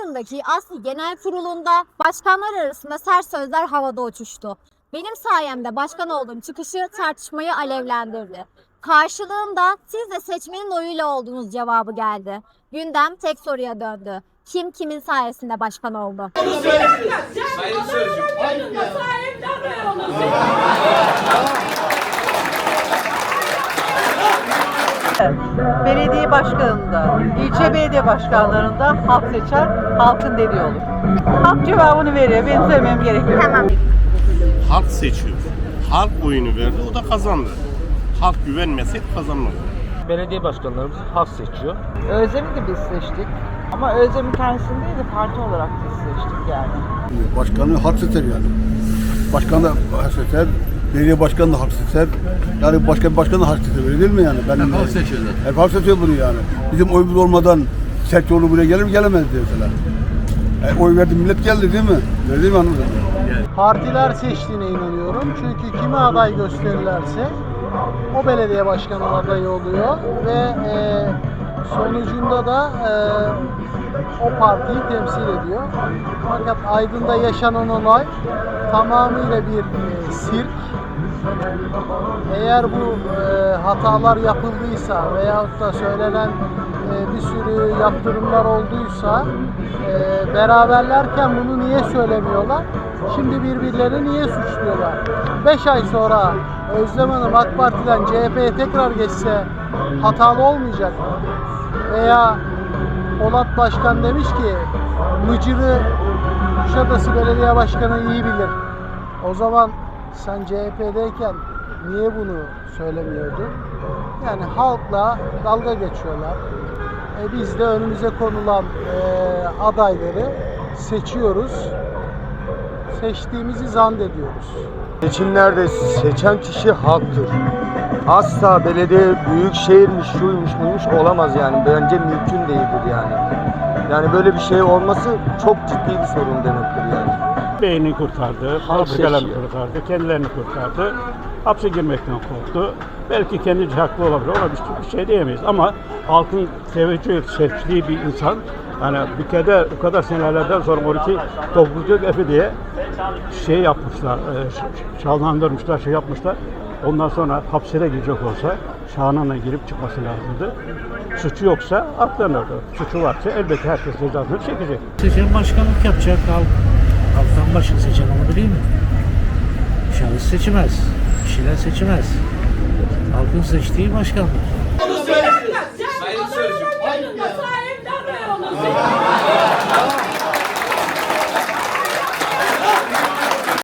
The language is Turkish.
Aydın'daki Asli Genel Kurulu'nda başkanlar arasında sert sözler havada uçuştu. Benim sayemde başkan olduğum çıkışı tartışmayı alevlendirdi. Karşılığında siz de seçmenin oyuyla olduğunuz cevabı geldi. Gündem tek soruya döndü. Kim kimin sayesinde başkan oldu? Sayın Sözcü. Belediye başkanında, ilçe belediye başkanlarında halk seçer, halkın dediği olur. Halk cevabını veriyor, benim söylemem gerekiyor. Halk seçiyor. Halk oyunu verdi, o da kazandı. Halk güvenmeseydi kazanmazdı. Belediye başkanlarımız halk seçiyor. Özlem'i de biz seçtik. Ama Özlem'in kendisini değil de parti olarak biz seçtik yani. Başkanı hak seçer yani. Başkan da hak seçer, belediye başkanı da hak seçer. Yani başka bir başkan da hak seçer öyle değil mi yani? Ben, hep halk seçiyor Hep halk seçiyor bunu yani. Bizim oyumuz olmadan Serçoğlu buraya gelir mi gelemezdi mesela. E, oy verdi millet geldi değil mi? Öyle değil mi anladın? partiler seçtiğine inanıyorum. Çünkü kime aday gösterirlerse o belediye başkanı adayı oluyor ve e, sonucunda da e, o partiyi temsil ediyor. Fakat Aydın'da yaşanan olay tamamıyla bir e, sirk. Eğer bu e, hatalar yapıldıysa veyahut da söylenen e, bir sürü yaptırımlar olduysa e, beraberlerken bunu niye söylemiyorlar? Şimdi birbirlerini niye suçluyorlar? 5 ay sonra Özlem Hanım AK Parti'den CHP'ye tekrar geçse hatalı olmayacak mı? Veya Polat Başkan demiş ki Mıcır'ı Kuşadası Belediye Başkanı iyi bilir. O zaman sen CHP'deyken niye bunu söylemiyordun? Yani halkla dalga geçiyorlar. E biz de önümüze konulan e, adayları seçiyoruz. Seçtiğimizi zannediyoruz. Seçimlerde seçen kişi halktır. Asla belediye büyük şehirmiş, şuymuş, buymuş olamaz yani. Bence mümkün değildir yani. Yani böyle bir şey olması çok ciddi bir sorun demektir yani. Beyni kurtardı, fabrikalarını kurtardı, kendilerini kurtardı. Hapse girmekten korktu. Belki kendince haklı olabilir, ona bir, bir şey diyemeyiz. Ama halkın teveccüh seçtiği bir insan, hani bir kere o kadar senelerden sonra 12 topluluk efi diye şey yapmışlar, e, ş- şahlandırmışlar, şey yapmışlar. Ondan sonra hapse de girecek olsa şanına girip çıkması lazımdı. Suçu yoksa atlanırdı. Suçu varsa elbette herkes cezasını çekecek. Seçen başkanlık yapacak halk. Halktan başka onu değil mi? Şahıs seçmez. Kişiler seçmez. Halkın seçtiği başkanlık. Sayın Sözcü.